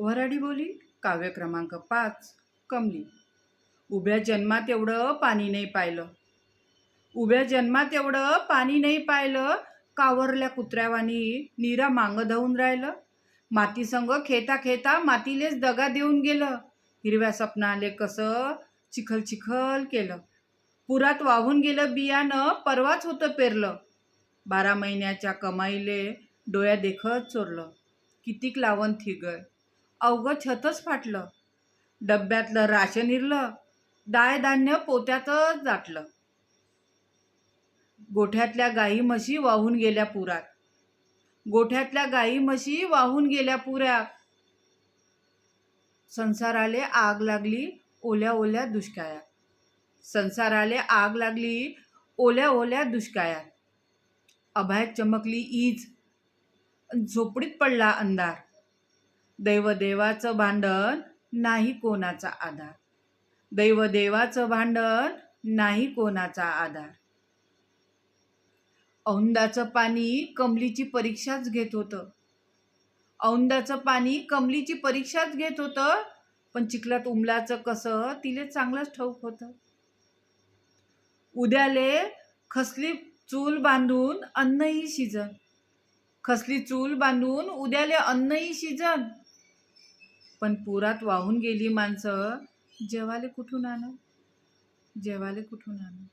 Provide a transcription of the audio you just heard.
वऱ्हाडी बोली काव्य क्रमांक पाच कमली. उभ्या जन्मात एवढं पाणी नाही पाहिलं. उभ्या जन्मात एवढं पाणी नाही पाहिलं. कावरल्या कुत्र्यावानी नीरा मांग धावून राहिलं. माती संग खेता खेता मातीलेच दगा देऊन गेलं. हिरव्या स्वप्नाले कसं चिखल चिखल केलं. पुरात वाहून गेलं बियाणं परवाच होतं पेरलं. बारा महिन्याच्या कमाईले डोळ्या देखत चोरलं. कितीक लावण थिगय अवघं छतच फाटलं. डब्यातलं राशन इरलं दायधान्य पोत्यातच दाटलं गोठ्यातल्या गाई म्हशी वाहून गेल्या पुरात. गोठ्यातल्या गाई म्हशी वाहून गेल्या पुरात संसाराले आग लागली ओल्या ओल्या दुष्काळात. संसाराले आग लागली ओल्या ओल्या दुष्काळात. अभयात चमकली ईज. झोपडीत पडला अंधार. दैवदेवाचं भांडण नाही कोणाचा आधार. दैवदेवाचं भांडण नाही कोणाचा आधार. औंदाचं पाणी कमलीची परीक्षाच घेत होतं. औंदाचं पाणी कमलीची परीक्षाच घेत होतं पण चिखलात उमलाचं कसं तिले चांगलंच ठाऊक होतं. उद्याले खसली चूल बांधून अन्नही शिजन. खसली चूल बांधून उद्याले अन्नही शिजन. पण पुरात वाहून गेली माणसं जेवायला कुठून आणू? जेवायला कुठून आणू?